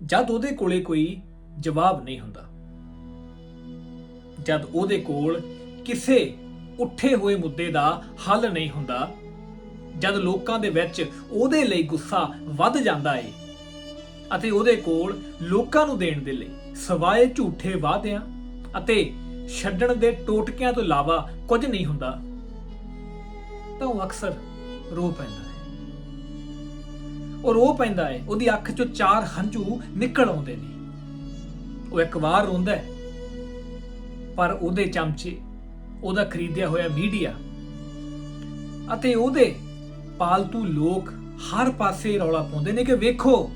ਜਦ ਉਹਦੇ ਕੋਲੇ ਕੋਈ ਜਵਾਬ ਨਹੀਂ ਹੁੰਦਾ। ਜਦ ਉਹਦੇ ਕੋਲ ਕਿਸੇ ਉੱਠੇ ਹੋਏ ਮੁੱਦੇ ਦਾ ਹੱਲ ਨਹੀਂ ਹੁੰਦਾ, ਜਦ ਲੋਕਾਂ ਦੇ ਵਿੱਚ ਉਹਦੇ ਲਈ ਗੁੱਸਾ ਵੱਧ ਜਾਂਦਾ ਏ ਅਤੇ ਉਹਦੇ ਕੋਲ ਲੋਕਾਂ ਨੂੰ ਦੇਣ ਦੇ ਲਈ ਸਵਾਏ ਝੂਠੇ ਵਾਅਦਿਆਂ ਅਤੇ ਛੱਡਣ ਦੇ ਟੋਟਕਿਆਂ ਤੋਂ ਇਲਾਵਾ ਕੁਝ ਨਹੀਂ ਹੁੰਦਾ, ਤਾਂ ਉਹ ਅਕਸਰ ਰੋ ਪੈਂਦਾ। ਉਹ ਰੋ ਪੈਂਦਾ ਹੈ ਉਹਦੀ ਅੱਖ ਚੋਂ ਚਾਰ ਹੰਝੂ ਨਿਕਲ ਆਉਂਦੇ ਨੇ। ਉਹ ਇੱਕ ਵਾਰ ਰੋਂਦਾ ਹੈ ਪਰ ਉਹਦੇ ਚਮਚੇ, ਉਹਦਾ ਖਰੀਦਿਆ ਹੋਇਆ ਮੀਡੀਆ ਅਤੇ ਉਹਦੇ ਪਾਲਤੂ ਲੋਕ ਹਰ ਪਾਸੇ ਰੌਲਾ ਪਾਉਂਦੇ ਨੇ ਕਿ ਵੇਖੋ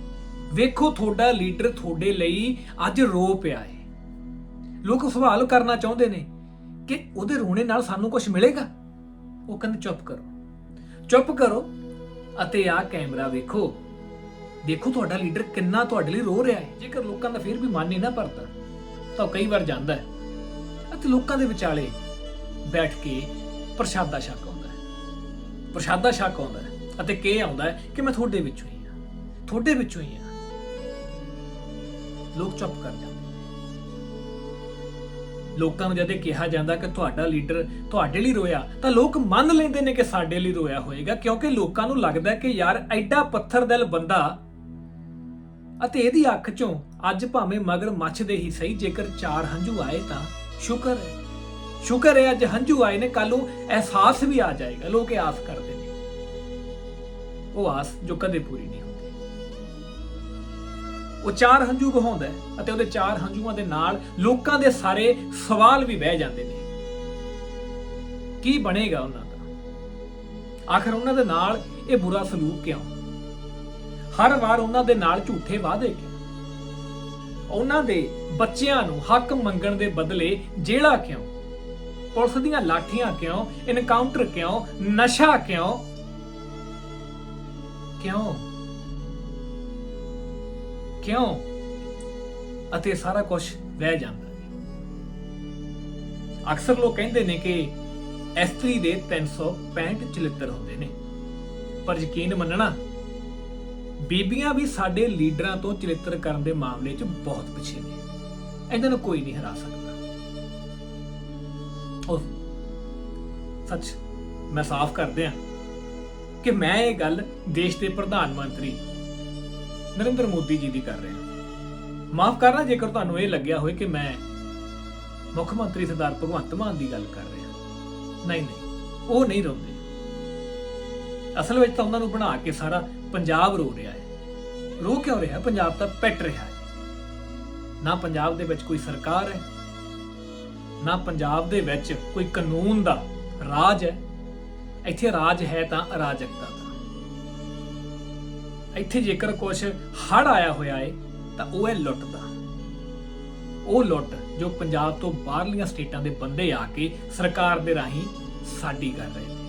ਵੇਖੋ ਤੁਹਾਡਾ ਲੀਡਰ ਤੁਹਾਡੇ ਲਈ ਅੱਜ ਰੋ ਪਿਆ ਹੈ ਲੋਕ ਸਵਾਲ ਕਰਨਾ ਚਾਹੁੰਦੇ ਨੇ ਕਿ ਉਹਦੇ ਰੋਣੇ ਨਾਲ ਸਾਨੂੰ ਕੁਝ ਮਿਲੇਗਾ? ਉਹ ਕਹਿੰਦੇ, ਚੁੱਪ ਕਰੋ ਚੁੱਪ ਕਰੋ। ਅਤੇ ਆਹ ਕੈਮਰਾ ਵੇਖੋ। ਦੇਖੋ ਤੁਹਾਡਾ ਲੀਡਰ ਕਿੰਨਾ ਤੁਹਾਡੇ ਲਈ ਰੋ ਰਿਹਾ ਹੈ। ਜੇਕਰ ਲੋਕਾਂ ਦਾ ਫਿਰ ਵੀ ਮਨ ਹੀ ਨਾ ਭਰਦਾ, ਤਾਂ ਉਹ ਕਈ ਵਾਰ ਜਾਂਦਾ ਹੈ। ਅਤੇ ਲੋਕਾਂ ਦੇ ਵਿਚਾਲੇ ਬੈਠ ਕੇ ਪ੍ਰਸ਼ਾਦਾ ਛਕ ਆਉਂਦਾ ਹੈ। ਪ੍ਰਸ਼ਾਦਾ ਛਕ ਆਉਂਦਾ ਹੈ ਅਤੇ ਕੀ ਆਉਂਦਾ ਹੈ ਕਿ ਮੈਂ ਤੁਹਾਡੇ ਵਿੱਚੋਂ ਹੀ ਹਾਂ। ਤੁਹਾਡੇ ਵਿੱਚੋਂ ਹੀ ਹਾਂ। ਲੋਕ ਚੁੱਪ ਕਰ ਜਾਂਦੇ ਲੋਕਾਂ ਨੂੰ ਜਦੇ ਕਿਹਾ ਜਾਂਦਾ ਕਿ ਤੁਹਾਡਾ ਲੀਡਰ ਤੁਹਾਡੇ ਲਈ ਰੋਇਆ, ਤਾਂ ਲੋਕ ਮੰਨ ਲੈਂਦੇ ਨੇ ਕਿ ਸਾਡੇ ਲਈ ਰੋਇਆ ਹੋਏਗਾ, ਕਿਉਂਕਿ ਲੋਕਾਂ ਨੂੰ ਲੱਗਦਾ ਕਿ ਯਾਰ ਐਡਾ ਪੱਥਰ ਦਿਲ ਬੰਦਾ ਅਤੇ ਇਹਦੀ ਅੱਖ ਚੋਂ ਅੱਜ ਭਾਵੇਂ ਮਗਰ ਮੱਛਦੇ ਹੀ ਸਹੀ, ਜੇਕਰ ਚਾਰ ਹੰਝੂ ਆਏ ਤਾਂ ਸ਼ੁਕਰ ਹੈ। ਸ਼ੁਕਰ ਹੈ, ਅੱਜ ਹੰਝੂ ਆਏ ਨੇ ਕੱਲ ਨੂੰ ਅਹਿਸਾਸ ਵੀ ਆ ਜਾਏਗਾ, ਲੋਕ ਇਹ ਆਸ ਕਰਦੇ ਨੇ। ਉਹ ਆਸ ਜੋ ਕਦੇ ਪੂਰੀ ਨਹੀਂ ਹੁੰਦੀ। ਉਹ ਚਾਰ ਹੰਝੂ ਬਹਾਉਂਦਾ ਹੈ ਅਤੇ ਉਹਦੇ ਚਾਰ ਹੰਝੂਆਂ ਦੇ ਨਾਲ ਲੋਕਾਂ ਦੇ ਸਾਰੇ ਸਵਾਲ ਵੀ ਬਹਿ ਜਾਂਦੇ ਨੇ। ਕੀ ਬਣੇਗਾ ਉਹਨਾਂ ਦਾ? ਆਖਰ ਉਹਨਾਂ ਦੇ ਨਾਲ ਇਹ ਬੁਰਾ ਸਲੂਕ ਕਿਉਂ? ਹਰ ਵਾਰ ਉਹਨਾਂ ਦੇ ਨਾਲ ਝੂਠੇ ਵਾਅਦੇ ਕਿਉਂ? ਉਹਨਾਂ ਦੇ ਬੱਚਿਆਂ ਨੂੰ ਹੱਕ ਮੰਗਣ ਦੇ ਬਦਲੇ ਜੇਲਾ ਕਿਉਂ? ਪੁਲਿਸ ਦੀਆਂ ਲਾਠੀਆਂ ਕਿਉਂ? ਇਨਕਾਊਂਟਰ ਕਿਉਂ? ਨਸ਼ਾ ਕਿਉਂ? ਕਿਉਂ? ਕਿਉਂ? ਅਤੇ ਸਾਰਾ ਕੁਝ ਵਹਿ ਜਾਂਦਾ ਹੈ। ਅਕਸਰ ਲੋਕ ਕਹਿੰਦੇ ਨੇ ਕਿ ਇਸਤਰੀ ਦੇ 365 ਚਲਿੱਤਰ ਹੁੰਦੇ ਨੇ। ਪਰ ਯਕੀਨ ਮੰਨਣਾ, ਬੀਬੀਆਂ ਵੀ ਸਾਡੇ ਲੀਡਰਾਂ ਤੋਂ ਚਲਿੱਤਰ ਕਰਨ ਦੇ ਮਾਮਲੇ 'ਚ ਬਹੁਤ ਪਿੱਛੇ ਨੇ। ਇਹਨਾਂ ਨੂੰ ਕੋਈ ਨਹੀਂ ਹਰਾ ਸਕਦਾ। ਉਹ ਸੱਚ, ਮੈਂ ਸਾਫ਼ ਕਰ ਦਿਆਂ ਕਿ ਮੈਂ ਇਹ ਗੱਲ ਦੇਸ਼ ਦੇ ਪ੍ਰਧਾਨ ਮੰਤਰੀ ਨਰਿੰਦਰ ਮੋਦੀ ਜੀ ਦੀ ਕਰ ਰਿਹਾ ਮਾਫ ਕਰਨਾ ਜੇਕਰ ਤੁਹਾਨੂੰ ਇਹ ਲੱਗਿਆ ਹੋਵੇ ਕਿ ਮੈਂ ਮੁੱਖ ਮੰਤਰੀ ਸਰਦਾਰ ਭਗਵੰਤ ਮਾਨ ਦੀ ਗੱਲ ਕਰ ਰਿਹਾ। ਨਹੀਂ ਨਹੀਂ, ਉਹ ਨਹੀਂ ਰੋਂਦੇ। ਅਸਲ ਵਿੱਚ ਤਾਂ ਉਹਨਾਂ ਨੂੰ ਬਣਾ ਕੇ ਸਾਰਾ ਪੰਜਾਬ ਰੋ ਰਿਹਾ ਹੈ। ਰੋ ਕਿਉਂ ਰਿਹਾ? ਪੰਜਾਬ ਤਾਂ ਪਿੱਟ ਰਿਹਾ ਹੈ। ਨਾ ਪੰਜਾਬ ਦੇ ਵਿੱਚ ਕੋਈ ਸਰਕਾਰ ਹੈ, ਨਾ ਪੰਜਾਬ ਦੇ ਵਿੱਚ ਕੋਈ ਕਾਨੂੰਨ ਦਾ ਰਾਜ ਹੈ। ਇੱਥੇ ਰਾਜ ਹੈ ਤਾਂ ਅਰਾਜਕਤਾ ਦਾ। ਇੱਥੇ ਜੇਕਰ ਕੁਝ ਹੜ ਆਇਆ ਹੋਇਆ ਹੈ ਤਾਂ ਉਹ ਹੈ ਲੁੱਟ ਦਾ। ਉਹ ਲੁੱਟ ਜੋ ਪੰਜਾਬ ਤੋਂ ਬਾਹਰਲੀਆਂ ਸਟੇਟਾਂ ਦੇ ਬੰਦੇ ਆ ਕੇ ਸਰਕਾਰ ਦੇ ਰਾਹੀਂ ਸਾਡੀ ਕਰ ਰਹੇ ਨੇ।